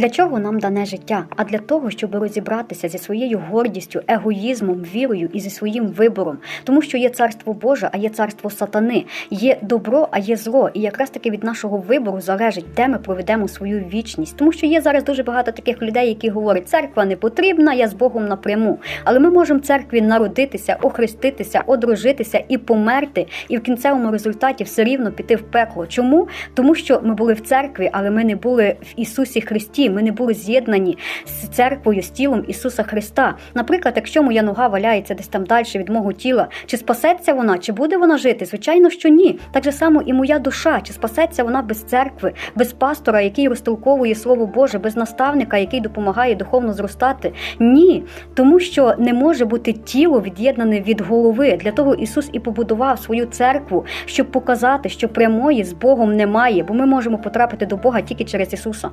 Для чого нам дане життя? А для того, щоб розібратися зі своєю гордістю, егоїзмом, вірою і зі своїм вибором, тому що є царство Боже, а є царство сатани, є добро, а є зло. І якраз таки від нашого вибору залежить, де ми проведемо свою вічність. Тому що є зараз дуже багато таких людей, які говорять, церква не потрібна, я з Богом напряму. Але ми можемо церкві народитися, охреститися, одружитися і померти, і в кінцевому результаті все рівно піти в пекло. Чому? Тому що ми були в церкві, але ми не були в Ісусі Христі. Ми не були з'єднані з церквою, з тілом Ісуса Христа. Наприклад, якщо моя нога валяється десь там далі від мого тіла, чи спасеться вона, чи буде вона жити? Звичайно, що ні. Так же само і моя душа, чи спасеться вона без церкви, без пастора, який розтолковує Слово Боже, без наставника, який допомагає духовно зростати? Ні, тому що не може бути тіло від'єднане від голови. Для того Ісус і побудував свою церкву, щоб показати, що прямої з Богом немає, бо ми можемо потрапити до Бога тільки через Ісуса.